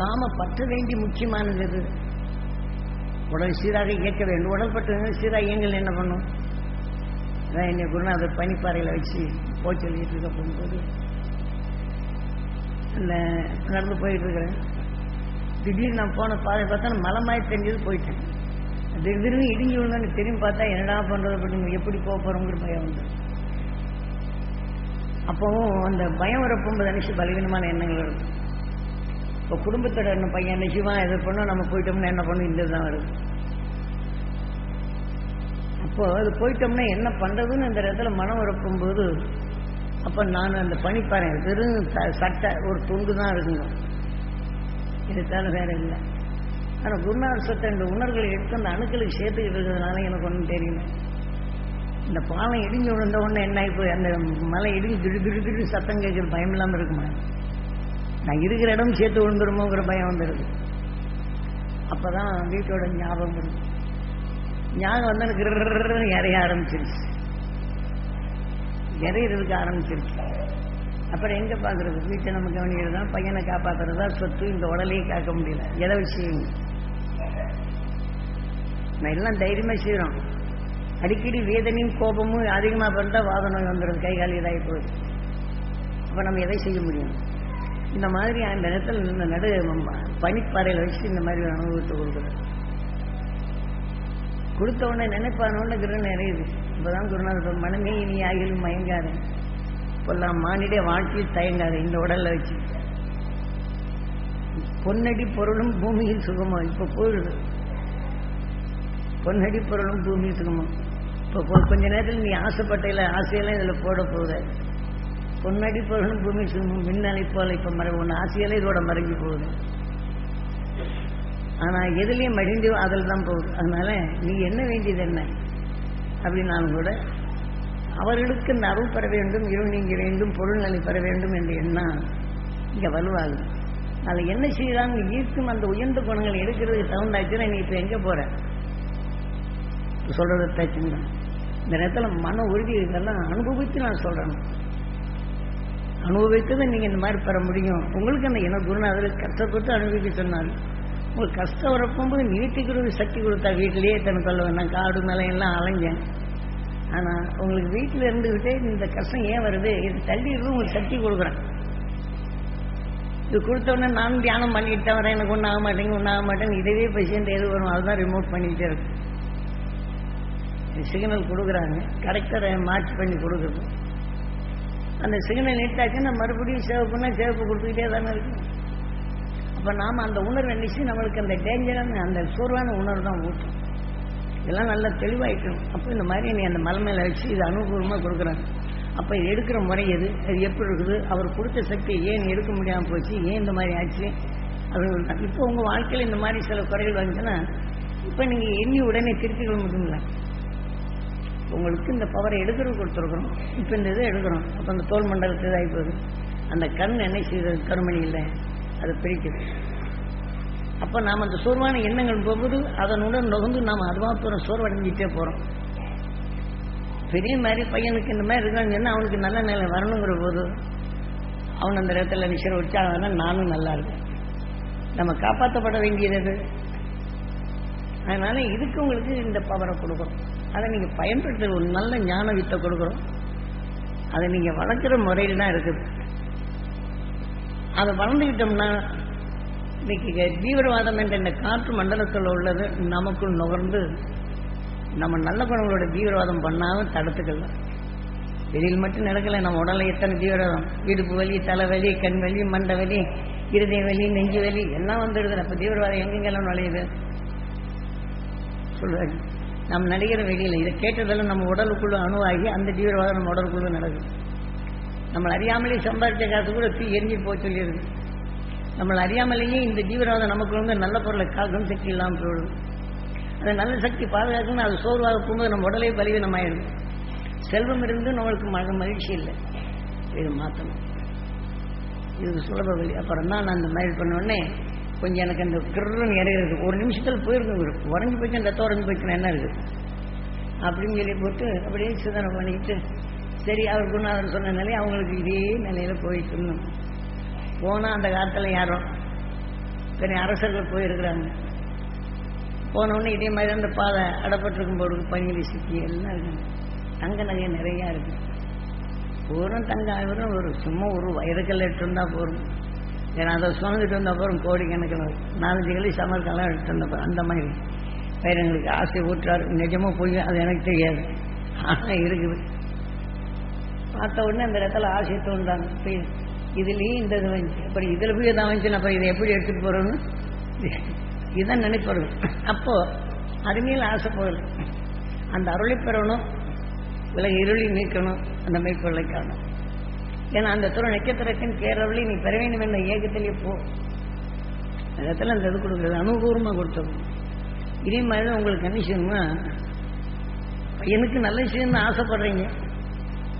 நாம பற்ற வேண்டி முக்கியமானது. எது உடல் சீராக இயக்க வேண்டும். உடல் பற்று சீராக இயங்கல் என்ன பண்ணும்? அதான் என்னை குருநாதர் பனிப்பாறையில் வச்சு போய் சொல்லிட்டு இருக்க போகும்போது நடந்து போயிட்டு இருக்கிறேன். திடீர்னு நான் போன பாதை பார்த்தா மலமாய் தெரிஞ்சது போயிட்டேன். திடீர்னு இடிஞ்சு விழுந்தோன்னு திரும்பி பார்த்தா என்னடா பண்றது அப்படின்னு எப்படி போக போறோங்கிற பயம் வந்து அப்பவும் அந்த பயம் வரப்போகும்போது நினைச்சு பலவீனமான எண்ணங்கள் இருக்கும் இப்போ குடும்பத்தோட என்ன பையன் நிச்சயமா எது பண்ணோம் நம்ம போயிட்டோம்னா என்ன பண்ணும்? இந்த தான் வருது அப்போ அது போயிட்டோம்னா என்ன பண்றதுன்னு இந்த இடத்துல மனம் வரப்பும்போது அப்ப நான் அந்த பனிப்பாறை வெறும் ச- சட்டை ஒரு துண்டு தான் இருக்குங்க இது வேற இல்லை. ஆனா குருநாதர் சொத்தை இந்த உணர்வுகளை எடுத்து அந்த அணுக்களுக்கு சேர்த்துக்கிட்டு இருக்கிறதுனால எனக்கு ஒன்றும் தெரியல. இந்த பாலம் இடிஞ்சு விழுந்த உடனே என்ன ஆகி போய் அந்த மலை இடிஞ்சு திடு திடு திடு சத்தம் கேட்குற பயம் இல்லாமல் இருக்குமா? நான் இருக்கிற இடம் சேர்த்து விழுந்துருமோங்கிற பயம் வந்துடுது அப்பதான் வீட்டோட ஞாபகம் வருது ஞாபகம் வந்து எனக்கு இறைய ஆரம்பிச்சிருச்சு இறையிறதுக்கு ஆரம்பிச்சிருச்சு அப்புறம் எங்க பாக்குறது? வீட்டை நம்ம கவனிக்கிறதா? பையனை காப்பாத்துறதா? சொத்து இந்த உடலையே காக்க முடியல. எதை விஷயம் நான் எல்லாம் தைரியமா செய்யறோம் அடிக்கடி வேதனையும் கோபமும் அதிகமா பண்ணா வாத நோய் வந்துடுது கை கால் இதாகி போகுது. அப்ப நம்ம எதை செய்ய முடியும்? இந்த மாதிரி அந்த இடத்துல இந்த நடு பனிப்பாறையில வச்சு இந்த மாதிரி ஒரு அனுபவத்தை கொடுக்குறேன் கொடுத்த உடனே நினைப்பானோன்னு கிரகம் நிறையுது. இப்பதான் குருநாதர் மனமே இனி ஆகிலும் மயங்காத. இப்பெல்லாம் மானிட வாழ்க்கையில் தயங்காத. இந்த உடல்ல வச்சு. பொன்னடி பொருளும் பூமியில் சுகமா? இப்ப போயிடுது. பொன்னடி பொருளும் பூமியில் சுகமா? இப்ப கொஞ்ச நேரத்தில் நீ ஆசைப்பட்டையில ஆசையெல்லாம் இதுல போட போகுது. பொன்னடி பொருளும் பூமி சுகமும் மின்னலை போல இப்ப மறை ஒன்று ஆசையாலே இதோட மறைஞ்சு போகுது. ஆனா எதுலயும் மடிந்து அதில் தான் போகுது. அதனால நீ என்ன வேண்டியது என்ன? அப்படின்னாலும் கூட அவர்களுக்கு இந்த அருள் பெற வேண்டும் இருள் நீங்க வேண்டும் பொருள் நிலை பெற வேண்டும் என்ற எண்ணம் இங்க வலுவாகுது. அதில் என்ன செய்யறாங்க ஈர்க்கும் அந்த உயர்ந்த குணங்களை எடுக்கிறதுக்கு தகுந்தாச்சுன்னா நீ இப்ப எங்கே போற? இப்ப தச்சுங்க இந்த நேரத்துல மன உறுதி இதெல்லாம் அனுபவித்து நான் சொல்றேன். அனுபவித்ததை நீங்க இந்த மாதிரி பெற முடியும். உங்களுக்கு அந்த இன குருநாதர் கஷ்டப்பட்டு அனுபவிக்க சொன்னார். உங்களுக்கு கஷ்டம் வரப்போகும்போது நிறுத்திக்கிறது சக்தி கொடுத்தா வீட்டிலேயே தனக்கு சொல்ல வேண்டாம் காடு மலையெல்லாம் அலைஞ்சேன். ஆனால் உங்களுக்கு வீட்டில் இருந்துகிட்டே இந்த கஷ்டம் ஏன் வருது? இது தள்ளிடுறது உங்களுக்கு சக்தி கொடுக்குறேன். இது கொடுத்த நான் தியானம் பண்ணிட்டு தான் வரேன். எனக்கு ஒன்றும் ஆக மாட்டேங்க ஒன்றும் ஆக மாட்டேங்க இதவே பேசிட்டு எது வரும் அதுதான் ரிமோட் பண்ணிகிட்டே இருக்கும் சிக்னல் கொடுக்குறாங்க. கரெக்டாக மார்ச் பண்ணி கொடுக்குறது அந்த சிக்னல் நீட்டாச்சுன்னா மறுபடியும் சேவ் பண்ணால் சேவப்பு கொடுத்துக்கிட்டே தானே இருக்கும் அப்போ நாம் அந்த உணர்வை நினைச்சு நம்மளுக்கு அந்த டேஞ்சரான அந்த சோர்வான உணர்வு தான் ஊட்டும். இதெல்லாம் நல்லா தெளிவாயிக்கணும். அப்போ இந்த மாதிரி நீ அந்த மலை மேலே வச்சு இது அனுகூலமாக கொடுக்குறாங்க. அப்போ இது எடுக்கிற முறை எது? அது எப்படி இருக்குது? அவர் கொடுத்த சக்தியை ஏன் எடுக்க முடியாமல் போச்சு? ஏன் இந்த மாதிரி ஆச்சு? அது இப்போ உங்கள் வாழ்க்கையில் இந்த மாதிரி சில குறைகள் வந்துச்சுன்னா இப்போ நீங்கள் எண்ணி உடனே திருத்திக்க முடியுங்களா உங்களுக்கு இந்த பவரை எடுக்கிறது கொடுத்துருக்குறோம். இப்போ இந்த இதை எடுக்கிறோம் அப்போ அந்த தோல் மண்டலத்து இதாகி போகுது. அந்த கண் என்ன செய்யுது? கருமணி இல்லை. அதை பிரிக்குது. அப்போ நாம் அந்த சோர்வான எண்ணங்கள் போகுது. அதனுடன் நுகர்ந்து நாம் அதுவாக போகிறோம் சோர்வடைஞ்சிட்டே போகிறோம் பெரிய மாதிரி பையனுக்கு இந்த மாதிரி இருக்கான்னு அவனுக்கு நல்ல நிலை வரணுங்கிற போது அவன் அந்த இடத்துல நிச்சயம் வச்சா நானும் நல்லா இருக்கேன் நம்ம காப்பாற்றப்பட வேண்டியது அதனால இதுக்கு உங்களுக்கு இந்த பவரை கொடுக்குறோம் அதை நீங்க பயன்படுத்துற ஒரு நல்ல ஞான வித்தை கொடுக்குறோம் அதை நீங்க வளர்க்குற முறையில் தான் இருக்குது. அதை வளர்ந்துக்கிட்டோம்னா இன்னைக்கு தீவிரவாதம் என்ற இந்த காற்று மண்டலத்தில் உள்ளது நமக்குள் நுகர்ந்து நம்ம நல்ல குணங்களோட தீவிரவாதம் பண்ணாமல் தடுத்துக்கலாம். வெளியில் மட்டும் நடக்கல நம்ம உடலை எத்தனை தீவிரவாதம்? இடுப்பு வலி தலைவலி கண் வலி மண்டை வலி இருதய வலி நெஞ்சு வலி எல்லாம் வந்துடுது அப்ப தீவிரவாதம் எங்கெங்கெல்லாம் நுழையுது? சொல்றாரு. நம்ம நடிகிற வெளியில் இதை கேட்டதெல்லாம் நம்ம உடலுக்குள்ள அணுவாகி அந்த தீவிரவாதம் நம்ம உடலுக்குள்ள நடக்குது. நம்மளை அறியாமலே சம்பாதிச்ச காசு கூட தீ எரிஞ்சு போக சொல்லிடுது. நம்மளை அறியாமலேயே இந்த தீவிரவாதம் நமக்கு வந்து நல்ல பொருளை காக்கும் சக்தி இல்லாமல் போயிடுது. அந்த நல்ல சக்தி பாதுகாக்கணும் அது சோர்வாக போகும்போது நம்ம உடலே பலவீனமாயிடுது. செல்வம் இருந்து நம்மளுக்கு மக மகிழ்ச்சி இல்லை. இது மாற்றணும் இது சுலப வழி அப்புறம் தான் நான் அந்த மாதிரி பண்ண உடனே கொஞ்சம் எனக்கு அந்த கிருன்னு இறையிறது ஒரு நிமிஷத்தில் போயிருக்கும் உடஞ்சி போச்சு அந்த உடஞ்சி போச்சுன்னா என்ன இருக்குது அப்படின்னு சொல்லி போட்டு அப்படியே சிதனை பண்ணிக்கிட்டு சரி அவர் குருநாதன் சொன்ன நிலையை அவங்களுக்கு இதே நிலையில் போயிட்டு போனால் அந்த காலத்தில் யாரும் பெரிய அரசர்கள் போயிருக்கிறாங்க. போன இதே மாதிரி அந்த பாதை அடப்பட்டிருக்கும் போது பனியில் சிக்கி எல்லாம் இருக்குது தங்க நகை நிறையா இருக்குது பூரம் தங்க ஆயிரம் ஒரு சும்மா ஒரு வயதுக்கல் எட்டு இருந்தால் போதும். ஏன்னா அதை சுமந்துட்டு வந்த அப்புறம் கோடிக்கணக்கில் நாலஞ்சு கிளி சமர்க்கெல்லாம் எடுத்து வந்தப்போ அந்த மாதிரி வேற எங்களுக்கு ஆசை ஊற்றாரு நிஜமா போய் அது எனக்கு தெரியாது. ஆனால் இருக்குது. பார்த்த உடனே அந்த இடத்துல ஆசை தோன்றாங்க. போய் இதுலேயும் இந்த இது வந்துச்சு அப்புறம் இதில் போய் தான் வந்துச்சு அப்புறம் இதை எப்படி எடுத்துகிட்டு போகிறோன்னு இதான் நினைப்பது அப்போது அருமையில் ஆசை போகுது அந்த அருளை பெறணும் விலகு இருளி நீக்கணும் அந்த மெய்ப்பொருளை காணும் ஏன்னா அந்த துறை நட்சத்திரத்தின் பேரவளி நீ பெற வேண்டும் என்ற ஏகத்திலே போ. அந்த இடத்துல அந்த இது கொடுக்குறது அனுபூர்வமாக கொடுத்தது. இதே மாதிரி தான் உங்களுக்கு கண்டிஷன்னா பையனுக்கு எனக்கு நல்ல விஷயம்னு ஆசைப்படுறீங்க.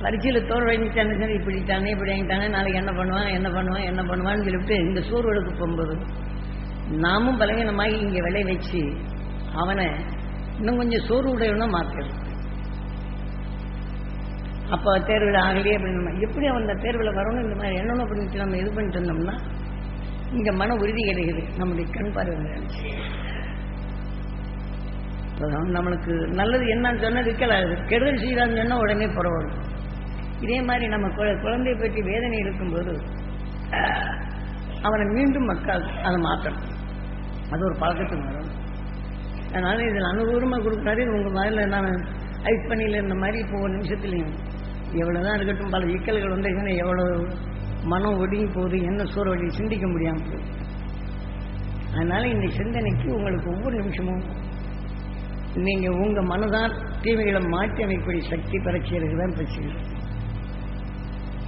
பரீட்சையில் தோல் வாங்கிட்டானே சரி இப்படிட்டானே இப்படி வாங்கிட்டானே நாளைக்கு என்ன பண்ணுவான் என்ன பண்ணுவான் என்ன பண்ணுவான்னு சொல்லிவிட்டு இந்த சூழ்வெடுக்கு போகும்போது நாமும் பலவீனமாகி இங்கே விளை வச்சு அவனை இன்னும் கொஞ்சம் சோறு உடையவனா மாற்றணும் அப்போ தேர்வில் ஆகலையே அப்படின்னு எப்படி அவன் அந்த தேர்வில் வரணும்? இந்த மாதிரி என்னென்ன அப்படின்னு நம்ம இது பண்ணிட்டு இருந்தோம்னா இங்கே மன உறுதி கிடைக்குது. நம்முடைய கண் பார்வை நம்மளுக்கு நல்லது என்னன்னு சொன்னா விற்கலாது. கெடுதல் செய்யலாம்னு சொன்னா உடனே புறவரும் இதே மாதிரி நம்ம குழ- குழந்தையை பற்றி வேதனை இருக்கும்போது ஆஹ், அவனை மீண்டும் மக்கள் அதை மாற்றணும் அது ஒரு பழக்கத்துக்கு வரும். அதனால இதில் அனுகூலமாக கொடுக்குறாரு. இது உங்கள் மாதிரில நான் ஐஸ் பண்ணியில் இருந்த மாதிரி இப்போ ஒரு நிமிஷத்துலையும் எவ்வளோதான் இருக்கட்டும் பல சிக்கல்கள் வந்து எவ்வளோ மனம் ஒடுங்கி போகுது என்ன சூற வழி சிந்திக்க முடியாமல் போகுது. அதனால இந்த சிந்தனைக்கு உங்களுக்கு ஒவ்வொரு நிமிஷமும் நீங்க உங்க மனதான் தீமைகளை மாற்றி அமைக்கக்கூடிய சக்தி பரட்சியருக்கு தான் பிரச்சனை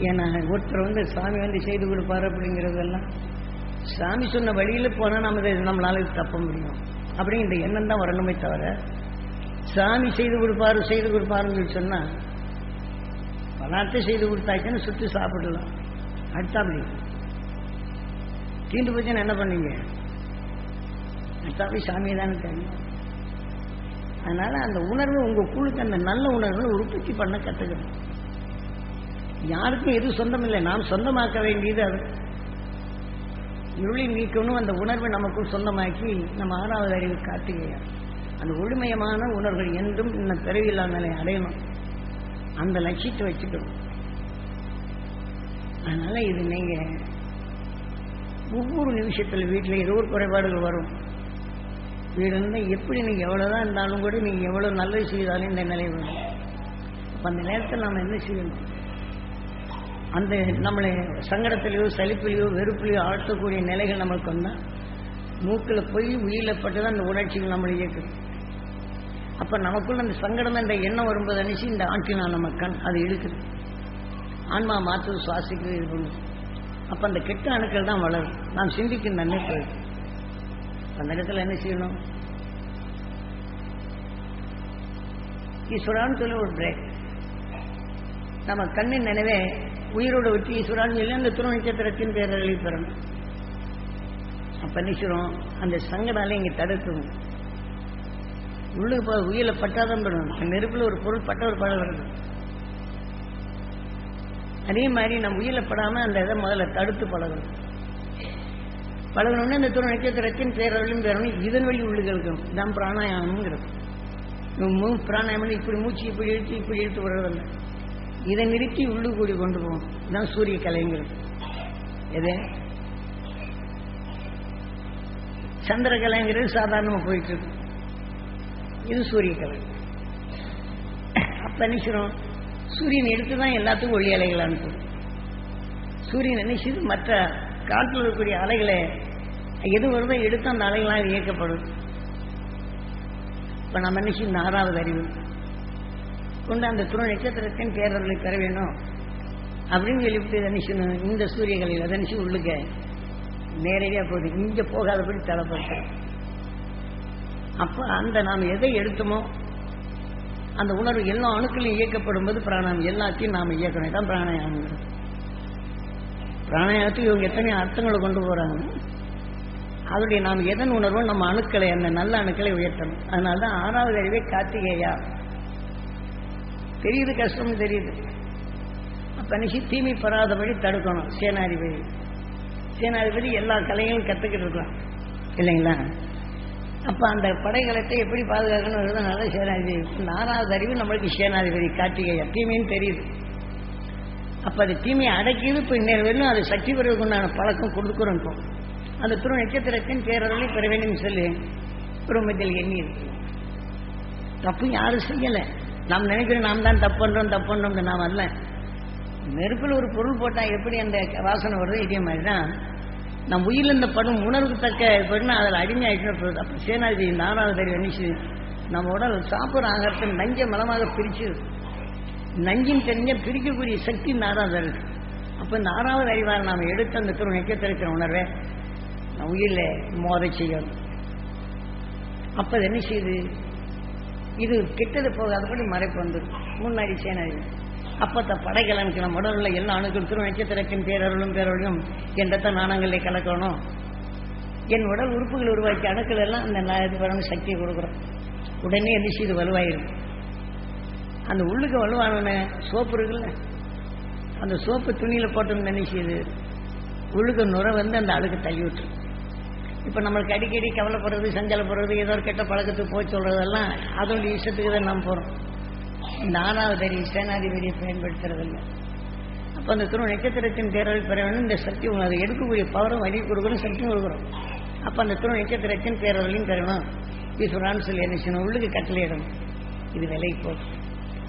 ஏன்னா ஒருத்தர் வந்து சாமி வந்து செய்து கொடுப்பாரு அப்படிங்கிறதெல்லாம் சாமி சொன்ன வழியில போனால் நம்ம நம்மளால தப்ப முடியும். அப்படிங்கிற எண்ணம் தான் வரணுமே தவிர சாமி செய்து கொடுப்பாரு செய்து கொடுப்பாருன்னு சொல்லி சொன்னா பலாட்டை செய்து கொடுத்தாச்சுன்னு சுற்றி சாப்பிடலாம். அடுத்தாப்படி தீண்டு போச்சுன்னா என்ன பண்ணீங்க? அடுத்தாப்படி சாமியை தானே தெரியும் அதனால அந்த உணர்வு உங்க குழுக்கு அந்த நல்ல உணர்வை உற்பத்தி பண்ண கத்துக்கணும். யாருக்கும் எது சொந்தம் இல்லை நாம் சொந்தமாக்க வேண்டியது அது. இருளை நீக்கணும். அந்த உணர்வை நமக்குள் சொந்தமாக்கி நம்ம ஆறாவது அறிவு காட்டுகையா. அந்த ஒழுமையமான உணர்வுகள் என்றும் இன்னும் பிறவியில்லா நிலை அடையணும். அந்த லட்சியத்தை வச்சுக்கணும். அதனால இது நீங்க ஒவ்வொரு நிமிஷத்துல வீட்டில் ஏதோ ஒரு குறைபாடுகள் வரும். வீடு இருந்தால் எப்படி நீங்கள் எவ்வளோதான் இருந்தாலும் கூட நீங்கள் எவ்வளோ நல்லது செய்தாலும் இந்த நிலை வரும். அப்போ அந்த நேரத்தில் நாம் என்ன செய்யணும்? அந்த நம்மளை சங்கடத்திலேயோ சலிப்பிலேயோ வெறுப்புலையோ ஆழ்த்தக்கூடிய நிலைகள் நம்மளுக்கு வந்தால் மூக்கில் போய் உயிரில் பட்டு தான் அந்த உணர்ச்சிகள் நம்மளை இயக்குது அப்ப நமக்குள்ள அந்த சங்கடம் என்ற எண்ணம் வரும்போது அனுப்பிச்சு இந்த ஆட்டினான மக்கள் கண் அது இழுக்குது. ஆன்மா மாற்று சுவாசிக்கு இது பண்ணுது அப்ப அந்த கெட்ட அணுக்கள் தான் வளரும். நாம் சிந்திக்கும் நன்மை போயிடும் அந்த இடத்துல என்ன செய்யணும்? ஈஸ்வரான்னு சொல்லி ஒரு பிரேக் நம்ம கண்ணின் நினைவே உயிரோட விட்டு ஈஸ்வரான்னு சொல்லி அந்த துணை நட்சத்திரத்தின் பேரழி பெறணும். அப்ப நினைச்சிடும் அந்த சங்கடால இங்க தடுக்கணும் உள்ளுக்கு போ உயிரில பட்டாதான் படணும் நெருப்பில் ஒரு பொருள் பட்ட ஒரு படம் வருது. அதே மாதிரி நம்ம உயிரில படாம அந்த இதை முதல்ல தடுத்து பழகணும். பழகணும்னா இந்த துணை நட்சத்திரத்தின் பேரவழியும் பேரணும். இதன் வழி உள்ளுகளுக்கும் தான் பிராணாயாமங்கிறது மூ பிராணாயாமம் இப்படி மூச்சு இப்படி இழுத்து இப்படி இழுத்து விடுறதில்ல இதை நிறுத்தி உள்ளு கூடி கொண்டு போவோம். இதான் சூரிய கலைங்கிறது. எது? சந்திர கலைங்கிறது சாதாரணமாக போயிட்டு இருக்கு. இது சூரிய கலை அப்ப நினைச்சிரும் சூரியன் எடுத்து தான் எல்லாத்துக்கும் ஒளி அலைகள் அனுப்பும் சூரியன் நினைச்சது மற்ற காட்டில் இருக்கக்கூடிய அலைகளை எது வருதோ எடுத்து அந்த அலைகளாக இயக்கப்படும். இப்ப நம்ம நினைச்சு இந்த ஆறாவது அறிவு. கொண்டு அந்த துணை நட்சத்திரத்தின் பேரர்களை பெற வேணும். அப்படின்னு சொல்லிவிட்டு நினைச்சு இந்த சூரியகளில் தனிச்சு உள்ளுக்க நேரடியாக போகுது. இங்க போகாதபடி தலைப்பட்டு அப்ப அந்த நாம் எதை எடுத்தோமோ அந்த உணர்வு எல்லா அணுக்களையும் இயக்கப்படும் போது பிராணாயம் எல்லாத்தையும் நாம் இயக்கணும். இதான் பிராணாயாமம். பிராணாயத்துக்கு இவங்க எத்தனை அர்த்தங்களை கொண்டு போறாங்க? அதோடைய நாம் எதன் உணர்வோ நம்ம அணுக்களை அந்த நல்ல அணுக்களை உயர்த்தணும். அதனால தான் ஆறாவது அறிவே கார்த்திகேயா. தெரியுது கஷ்டம் தெரியுது. அப்ப நினைச்சு தீமை பராதபடி தடுக்கணும். சேனாதிபதி. சேனாதிபதி எல்லா கலைகளும் கத்துக்கிட்டு இருக்கலாம். இல்லைங்களா? அப்போ அந்த படைகளத்தை எப்படி பாதுகாக்கணுங்கிறது சேனாதிபதி நாலாவது அறிவு நம்மளுக்கு சேனாதிபதி கார்த்திகை தீமைன்னு தெரியுது. அப்போ அது தீமையை அடக்கியது இப்போ இன்னொரு வேணும் அது சக்தி பெறுவதற்குண்டான பழக்கம் கொடுக்குறோம் இப்போ. அந்த திரு நட்சத்திரத்தின் பேரவர்களை பெற வேண்டும் சொல்லி குடும்பத்தில் எண்ணி இருக்கு தப்பு யாரும் செய்யலை. நாம் நினைக்கிறோம் நாம் தான் தப்பு பண்ணுறோம் தப்பு பண்ணுறோம்னு நாம் அல்ல. நெருப்பில் ஒரு பொருள் போட்டால் எப்படி அந்த வாசனை வருதோ? இதே மாதிரி தான் நம் உயிரில் இந்த படும் உணர்வு தக்க பெண்ணா அதில் அடிமையாகிட்டு அப்போ சேனாதிபதி நாராவது ஆறாவது அறிவு நினைச்சு நம்ம உடல் சாப்பிட்ற ஆகாரத்தை நஞ்ச மலமாக பிரிச்சு நஞ்சின் தெரிஞ்ச பிரிக்கக்கூடிய சக்தி நாராவது அறிவு அப்போ இந்த ஆறாவது அறிவார் நாம் எடுத்து அந்த துரு நெக்கத்திருக்கிற உணர்வை நம் உயிரில் மோத செய்யணும் அப்போ அது என்ன செய்யுது? இது கெட்டது போகாதபடி மறைப்பு வந்துடும் முன்னாடி சேனாதி அப்பத்த படைகலனுக்கு நம்ம உடல் எல்லா அணுக்கள் நட்சத்திரத்தின் பேரருளும் பேரொழியும் என் நாணங்களை கலக்கணும். என் உடல் உறுப்புகள் உருவாக்கிய அணுக்கள் எல்லாம் அந்த இது பண்ணணும் சக்தியை கொடுக்குறோம். உடனே என்ன இது வலுவாயிரும். அந்த உள்ளுக்கு வலுவான சோப்பு இருக்குல்ல? அந்த சோப்பு துணியில் போட்டோம்னு என்ன உள்ளுக்கு நுரை வந்து அந்த அழுக்கு தள்ளி விட்டுரு இப்போ நம்மளுக்கு அடிக்கடி கவலைப்படுறது சஞ்சலப்படுறது ஏதோ ஒரு கெட்ட பழக்கத்துக்கு போய் சொல்றதெல்லாம் அதோட இஷ்டத்துக்கு தான் நாம் போகிறோம் நாலாவது அறிவு சேனாதிபதியை பயன்படுத்துறதில்லை. அப்போ அந்த துணை நட்சத்திரத்தின் பேரல் பெற வேண்டும் இந்த சக்தி உங்களுக்கு அதை எடுக்கக்கூடிய பவரும் வழி கொடுக்கணும் சக்தியும் கொடுக்குறோம் அப்போ அந்த துணை நட்சத்திரத்தின் பேரவர்களையும் பெறணும். ஈஸ்வரான்னு சொல்லி என்ன செய்யணும்? உள்ளுக்கு கட்டளையிடணும் இது விலைக்கு போகும்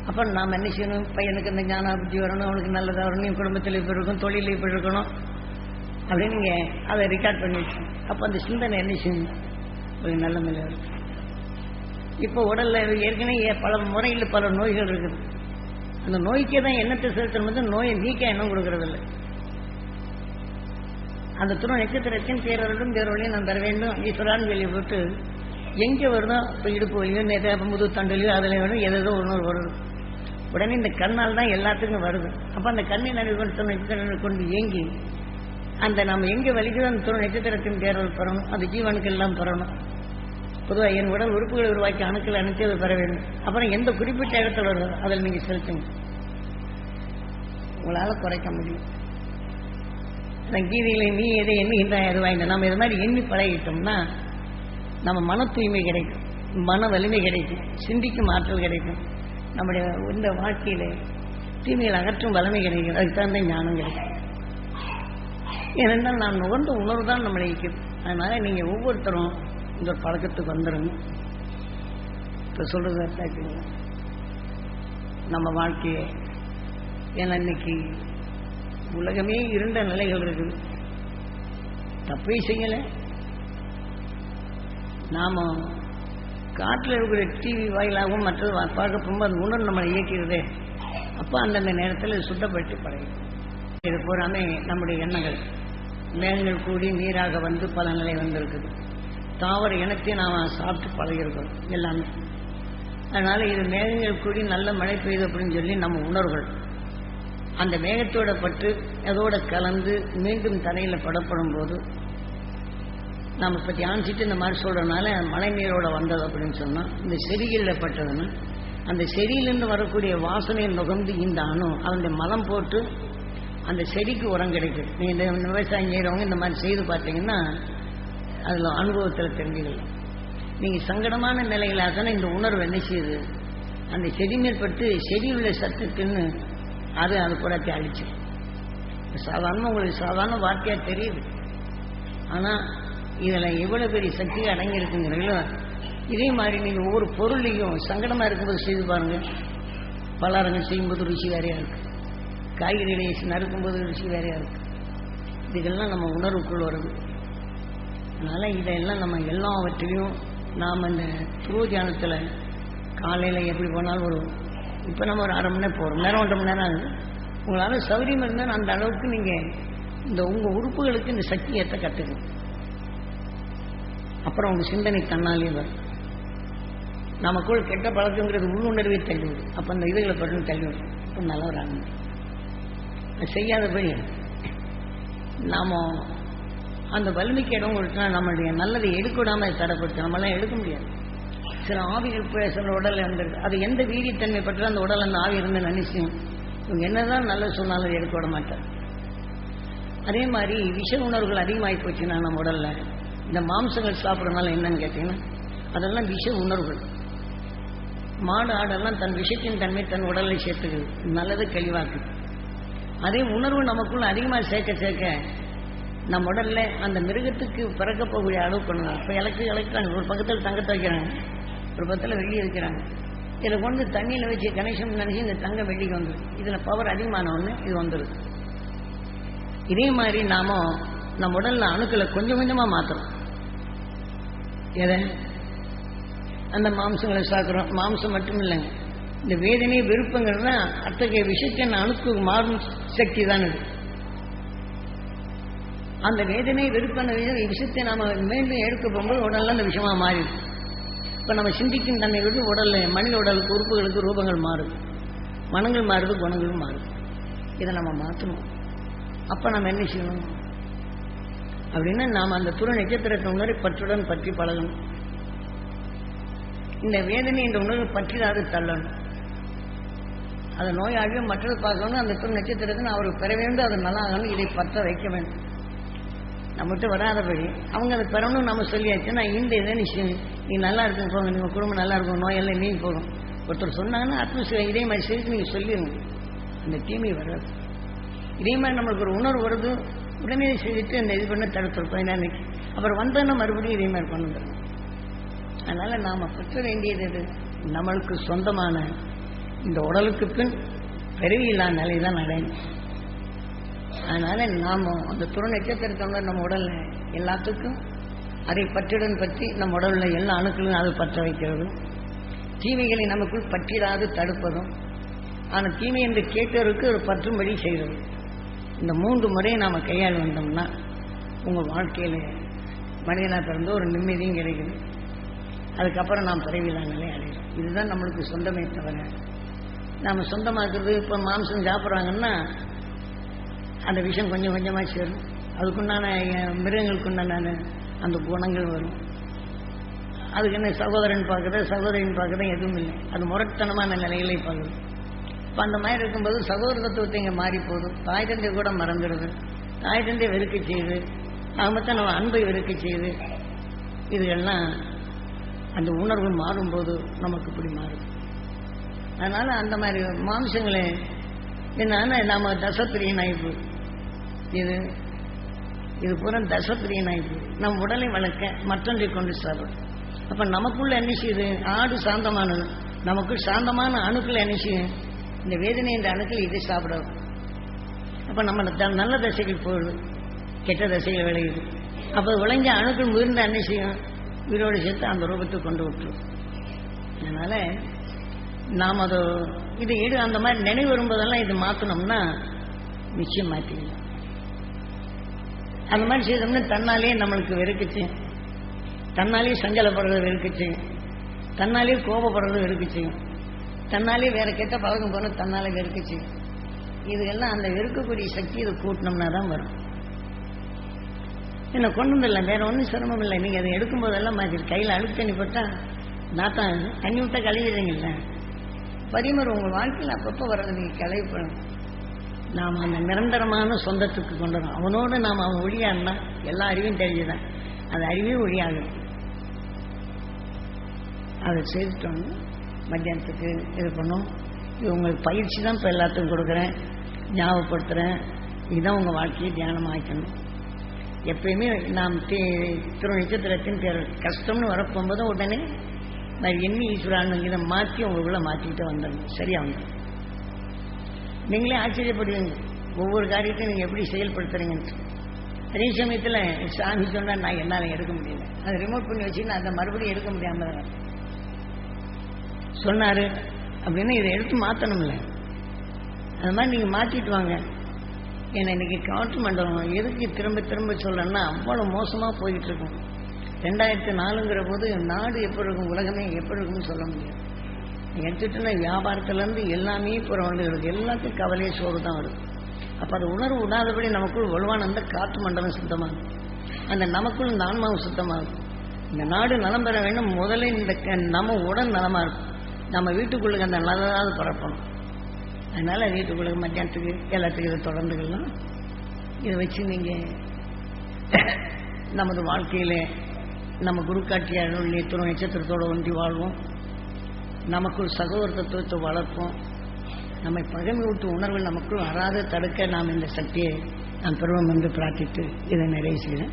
அப்போ நாம் என்ன செய்யணும்? பையனுக்கு இந்த ஞான புத்தி வரணும் அவனுக்கு நல்லதாக வரணும் என் குடும்பத்தில் இப்போ இருக்கும் தொழில் இப்போ இருக்கணும். அப்படின்னு நீங்கள் அதை ரெக்கார்ட் பண்ணி வச்சோம் அப்போ அந்த சிந்தனை என்ன செய்யணும் ஒரு நல்ல நிலை இருக்கும் இப்போ உடல்ல ஏற்கனவே பல முறையில் பல நோய்கள் இருக்குது. அந்த நோய்க்கே தான் எண்ணத்தை செலுத்தணும் வந்து நோயை நீக்க எண்ணம் கொடுக்கறதில்ல. அந்த துணை நட்சத்திரத்தின் பேரவர்களும் பேரவர்களையும் நான் தர வேண்டும். ஈஸ்வரான்னு சொல்லி போட்டு எங்கே வருதோ? இப்போ இடுப்பு வலியோ நேற்று முது தண்டலையோ அதில் வேணும் எதோ ஒன்று வருது. உடனே இந்த கண்ணால் தான் எல்லாத்துக்கும் வருது. அப்போ அந்த கண்ணை அறிவு துணை கொண்டு இயங்கி அந்த நம்ம எங்கே வலிக்குதோ அந்த துணை நட்சத்திரத்தின் பேரல் பெறணும். அது ஜீவனுக்கு எல்லாம் பெறணும். பொதுவாக என் உடல் உறுப்புகளை உருவாக்கி அணுக்கள் அனுப்பி அதை பெற வேண்டும். அப்புறம் எந்த குறிப்பிட்ட இடத்துல வருதோ அதில் நீங்கள் செலுத்துங்க. உங்களால் குறைக்க முடியும். அந்த நீ எதை எண்ணுகின்றாய் அது வாய்ந்த. நம்ம இது மாதிரி எண்ணி பழகிட்டோம்னா நம்ம மன தூய்மை கிடைக்கும். மன வலிமை கிடைக்கும். சிந்திக்கும் ஆற்றல் கிடைக்கும். நம்முடைய இந்த வாழ்க்கையில தீமைகள் அகற்றும் வலிமை கிடைக்கும். அதுக்கு தகுந்த ஞானம் கிடைக்கும். ஏனென்றால் நாம் நுகர்ந்த உணர்வு தான் நம்மளை ஈக்குது அதனால நீங்க ஒவ்வொருத்தரும் இந்த பழக்கத்துக்கு வந்துடுங்க இப்போ சொல்கிறது அர்த்தாச்சுங்களா நம்ம வாழ்க்கையை ஏன்னா இன்னைக்கு உலகமே இருண்ட நிலைகள் இருக்குது. தப்பே செய்யலை. நாம காட்டில் இருக்கிற டிவி வாயிலாகவும் மற்றது பார்க்க போகும்போது அந்த உணர்வு நம்மளை இயக்கிறதே அப்போ அந்தந்த நேரத்தில் சுத்தப்படுத்தி பழகும் இது பூராமே நம்முடைய எண்ணங்கள். மேகங்கள் கூடி நீராக வந்து பல நிலை வந்திருக்குது. தாவர இனத்தையும் நாம் சாப்பிட்டு பழகிருக்கோம் எல்லாமே. அதனால இது மேகங்கள் கூடி நல்ல மழை பெய்யுது அப்படின்னு சொல்லி நம்ம உணர்வுகள் அந்த மேகத்தோட பட்டு அதோட கலந்து மீண்டும் தரையில் படப்படும் போது நம்ம இப்போ தியானிச்சுட்டு இந்த மாதிரி சொல்கிறனால மழை நீரோட வந்தது அப்படின்னு சொன்னால் இந்த செடிகளில் பட்டதுன்னா அந்த செடியிலேருந்து வரக்கூடிய வாசனை நுகர்ந்து இந்த அணு அதனுடைய மலம் போட்டு அந்த செடிக்கு உரம் கிடைக்குது நீங்கள் இந்த விவசாயம் செய்கிறவங்க இந்த மாதிரி செய்து பார்த்தீங்கன்னா அதில் அனுபவத்தில் தெரிஞ்சுக்கலாம் நீங்கள் சங்கடமான நிலையில் தானே இந்த உணர்வு என்ன செய்யுது? அந்த செடி மேற்பட்டு செடியுள்ள உள்ள சத்துக்குன்னு அது அது கூட அழிச்சு சாதாரண உங்களுக்கு சாதாரண வார்த்தையாக தெரியுது. ஆனால் இதில் எவ்வளோ பெரிய சக்தி அடங்கியிருக்குங்கிறீங்களோ இதே மாதிரி நீங்கள் ஒவ்வொரு பொருளையும் சங்கடமாக இருக்கும்போது செய்து பாருங்கள் பலாரங்கள் செய்யும்போது ருசி வேறையாக இருக்குது காய்கறிகளை நறுக்கும்போது ருசி வேறையாக இருக்குது இதுக்கெல்லாம் நம்ம உணர்வுக்குள் வருது. அதனால் இதெல்லாம் நம்ம எல்லாவற்றையும் நாம் இந்த துருவ தியானத்தில் காலையில் எப்படி போனாலும் ஒரு இப்போ நம்ம ஒரு அரை மணி நேரம் போகிறோம் நேரம் ஒன்றரை மணி நேரம் ஆகுது. உங்களால் சௌரியம் இருந்தால் அந்த அளவுக்கு நீங்கள் இந்த உங்கள் உறுப்புகளுக்கு இந்த சக்தி ஏற்ற கற்றுக்கணும் அப்புறம் உங்கள் சிந்தனை தன்னாலே வரும். நமக்குள் கெட்ட பழக்கங்கிறது உள்ளுணர்வே தள்ளிவிடும். அப்போ அந்த இதுகளை பட்டு தள்ளிவிடும். அப்போ நல்லவராக அது செய்யாதபடி நாம அந்த வலிமைக்கு இடம் கொடுத்தா நம்மளுடைய நல்லதை எடுக்கூடாம தடைப்படுத்த நம்மளாம் எடுக்க முடியாது. சில ஆவிகள் போய் சில உடல் இருந்திருக்கு அது எந்த வீரியத்தன்மை பற்றி அந்த உடல் அந்த ஆவி இருந்து நினைச்சியும் இவங்க என்னதான் நல்லது சொன்னாலும் எடுக்க விட மாட்டார். அதே மாதிரி விஷ உணர்வுகள் அதிகமாகி போச்சுன்னா நம்ம உடல்ல இந்த மாம்சங்கள் சாப்பிட்றதுனால என்னன்னு கேட்டீங்கன்னா அதெல்லாம் விஷ உணர்வுகள். மாடு ஆடெல்லாம் தன் விஷத்தின் தன்மை தன் உடலை சேர்த்துக்குது. நல்லது கழிவாக்குது அதே உணர்வு நமக்குள்ள அதிகமாக சேர்க்க சேர்க்க நம்ம உடல்ல அந்த மிருகத்துக்கு பிறக்க போகக்கூடிய அளவு பண்ணுவாங்க இப்போ இலக்கு இலக்காங்க ஒரு பக்கத்தில் தங்கத்தை வைக்கிறாங்க. ஒரு பக்கத்தில் வெள்ளி வைக்கிறாங்க. இதில் கொண்டு தண்ணியில் வச்சு கணேசம் நினைச்சு இந்த தங்க வெள்ளிக்கு வந்துடும் இதில் பவர் அதிகமான ஒன்று இது வந்துடும் இதே மாதிரி நாம நம்ம உடல்ல அணுக்களை கொஞ்சம் கொஞ்சமாக மாற்றுறோம் எதை? அந்த மாம்சங்களை சாக்குறோம். மாம்சம் மட்டும் இல்லைங்க. இந்த வேதனை விருப்பங்கிறது அத்தகைய விஷயத்தை அணுக்கு மாறும் சக்தி தான் இது. அந்த வேதனை வெறுப்பான விஷயத்தை நாம மீண்டும் எடுக்க போகும்போது உடல்ல அந்த விஷயமா மாறிடும் இப்போ நம்ம சிந்திக்கும் தன்மை விட்டு உடல்ல மனித உடலுக்கு உறுப்புகளுக்கு ரூபங்கள் மாறுது. மனங்கள் மாறுது குணங்களும் மாறுது. இதை நம்ம மாற்றணும் அப்போ நம்ம என்ன செய்யணும்? அப்படின்னா நாம் அந்த துறை நட்சத்திரத்தை உணர்வு பற்றுடன் பற்றி பழகணும். இந்த வேதனை என்ற உணர்வு பற்றிடாது தள்ளணும். அதை நோயாளியும் மற்றது பார்க்கணும் அந்த துறை நட்சத்திரத்தை அவர் பெற வேண்டும் அது நல்லா ஆகணும் இதை பற்ற வைக்க வேண்டும். நம்மகிட்ட வராதபடி அவங்க அதை பெறணும்னு நம்ம சொல்லியாச்சு. நான் இந்த இதை நீ நீ நல்லா இருக்கும் போங்க. நீங்கள் குடும்பம் நல்லா இருக்கும். நோயெல்லாம் நீங்க போகும். ஒருத்தர் சொன்னாங்கன்னா அட்மாஸ்பியர் இதே மாதிரி செய்து நீங்கள் சொல்லிடுங்க அந்த தீமை வராது. இதே மாதிரி நம்மளுக்கு ஒரு உணர்வு வருது. உடனே செய்துட்டு அந்த இது பண்ண தடுத்துருப்போம் அன்னைக்கு அப்புறம் வந்தோன்னா மறுபடியும் இதே மாதிரி பண்ணுறோம் அதனால நாம பற்ற வேண்டியது எது? நம்மளுக்கு சொந்தமான இந்த உடலுக்கு பின் பிறவியில்லா நிலை தான் அடையணும். அதனால நாம அந்த துணை நட்சத்திரத்தவங்க நம்ம உடல்ல எல்லாத்துக்கும் அதை பற்றுடன் பற்றி நம்ம உடல்ல எல்லா அணுக்களையும் அது பற்ற வைக்கிறதும் தீமைகளை நமக்குள் பற்றிடாது தடுப்பதும். ஆனால் தீமை என்று கேட்டவருக்கு ஒரு பற்றும்படி செய்கிறது. இந்த மூன்று முறையை நாம் கையாள் வந்தோம்னா உங்கள் வாழ்க்கையில் மனிதனாக பிறந்து ஒரு நிம்மதியும் கிடைக்குது. அதுக்கப்புறம் நாம் பிறவிலா நிலை அடைகிறோம். இதுதான் நம்மளுக்கு சொந்தமே தவிர நாம் சொந்தமாக்குறது இப்போ மாம்சம் சாப்பிட்றாங்கன்னா அந்த விஷயம் கொஞ்சம் கொஞ்சமாக சேரும். அதுக்குண்டான மிருகங்களுக்குண்டான அந்த குணங்கள் வரும். அதுக்கு என்ன சகோதரன் பார்க்குறது சகோதரின் பார்க்குறது எதுவும் இல்லை. அது முரட்டனமான நிலைகளை பார்க்குது இப்போ அந்த மாதிரி இருக்கும்போது சகோதர தத்துவத்தை இங்கே மாறி போதும் தாய் தந்தை கூட மறந்துடுது. தாய் தந்தை வெறுக்க செய்யுது. அது மட்டும் நம்ம அன்பை வெறுக்க செய்யுது. இதுகள்லாம் அந்த உணர்வு மாறும்போது நமக்கு இப்படி மாறும் அதனால அந்த மாதிரி மாம்சங்களை என்னன்னா நம்ம தசத்திரியன் ஆயிப்பு இது. இது பூரா தசப்பிரியன் நம் உடலை வளர்க்க மற்றொன்றை கொண்டு சாப்பிடும் அப்ப நமக்குள்ள என்ன செய்யுது? ஆடு சாந்தமானது. நமக்கு சாந்தமான அணுக்கள் என்ன செய்யும்? இந்த வேதனை என்ற அணுக்கள் இதை சாப்பிடும். அப்ப நம்ம த- நல்ல தசைகள் போயிடுது கெட்ட தசைகள் விளையுது. அப்போ விளைஞ்ச அணுக்கள் முயர்ந்த என்ன செய்யும்? உயிரோடு சேர்த்து அந்த ரூபத்தை கொண்டு விட்டுரும். அதனால நாம் அதை இது எடு அந்த மாதிரி நினைவு வரும்போதெல்லாம் இது மாற்றணும்னா நிச்சயம் மாற்றிக்கலாம் அந்த மாதிரி செய்தோம்னா தன்னாலே நம்மளுக்கு வெறுக்குச்சு. தன்னாலே சஞ்சலப்படுறது வெறுக்குச்சு. தன்னாலே கோபப்படுறது வெறுக்குச்சு. தன்னாலே வேற கெட்ட பழக்கம் போன தன்னாலே வெறுக்குச்சு. இதுகெல்லாம் அந்த வெறுக்கக்கூடிய சக்தி இதை கூட்டினோம்னா தான் வரும். என்ன கொண்டு வந்துடல வேற ஒன்றும் சிரமம் இல்லை. நீங்கள் அதை எடுக்கும் போதெல்லாம் மாதிரி கையில் அழுக்கு தண்ணி போட்டால் நாத்தான் தண்ணி விட்டா கழுவிடுறீங்கல்ல? பரிமர் உங்கள் வாழ்க்கையில் அப்பப்போ வர்றது நீங்கள் கலைப்படும் நாம் அந்த நிரந்தரமான சொந்தத்துக்கு கொண்டு வரோம். அவனோடு நாம் அவன் ஒழியான்னா எல்லா அறிவும் தெரிஞ்சுதான். அது அறிவே ஒழியாகும் அதை செய்துட்டோன்னு மத்தியானத்துக்கு இது பண்ணும். இது உங்களுக்கு பயிற்சி தான் இப்போ எல்லாத்துக்கும் கொடுக்குறேன். ஞாபகப்படுத்துகிறேன் இதுதான் உங்கள் வாழ்க்கையை தியானம் ஆக்கணும் எப்பயுமே நாம் தே திரு நட்சத்திரத்தின் கஷ்டம்னு வரப்போகும்போது உடனே நான் என்ன ஈஸ்வரான்னு இதை மாற்றி உங்களுக்குள்ளே மாற்றிக்கிட்டே வந்துடணும். சரியாக வந்துடும் நீங்களே ஆச்சரியப்படுவீங்க. ஒவ்வொரு காரியத்தையும் நீங்கள் எப்படி செயல்படுத்துறீங்கன்னு அதே சமயத்தில் சாமி சொன்னால் நான் என்னால் எடுக்க முடியல. அதை ரிமோட் பண்ணி வச்சுன்னு அதை மறுபடியும் எடுக்க முடியாம சொன்னார் அப்படின்னா இதை எடுத்து மாற்றணும்ல அது மாதிரி நீங்கள் மாற்றிட்டு வாங்க. ஏன்னா இன்னைக்கு காற்று மண்டலம் எதுக்கு திரும்ப திரும்ப சொல்லணும்னா அவ்வளோ மோசமாக போயிட்டு இருக்கும். ரெண்டாயிரத்தி நாலுங்கிற போது நாடு எப்படி இருக்கும் உலகமே எப்படி இருக்கும்னு சொல்ல முடியாது. எடுத்துட்டோன்னா வியாபாரத்துலேருந்து எல்லாமே இப்போ வந்து எல்லாத்துக்கும் கவலையே சோறு தான் வருது. அப்போ அது உணர்வு விடாதபடி நமக்குள் வலுவான அந்த காற்று மண்டலம் சுத்தமாகும். அந்த நமக்குள் இந்த ஆன்மாவும் சுத்தமாகும். இந்த நாடு நலம் பெற வேண்டும். முதல்ல இந்த க- நம்ம உடல் நலமாக இருக்கும். நம்ம வீட்டுக்குள்ளுக்கு அந்த நல்லதாவது பரப்பணும். அதனால வீட்டுக்குள்ளுக்கு மத்தியானத்துக்கு எல்லாத்துக்கும் இதை தொடர்ந்துக்கலாம் இதை வச்சு நீங்கள் நமது வாழ்க்கையில் நம்ம குரு நேத்துறோம் துணை நட்சத்திரத்தோடு ஒன்றி வாழ்வோம். நமக்குள் சகோதரத்துவத்தை வளர்ப்போம். நம்மை பகமை விட்டு உணர்வு நமக்குள் வராத தடுக்க நாம் இந்த சக்தியை நான் பெறுவோம் என்று பிரார்த்தித்து இதை நிறைவு செய்கிறேன்.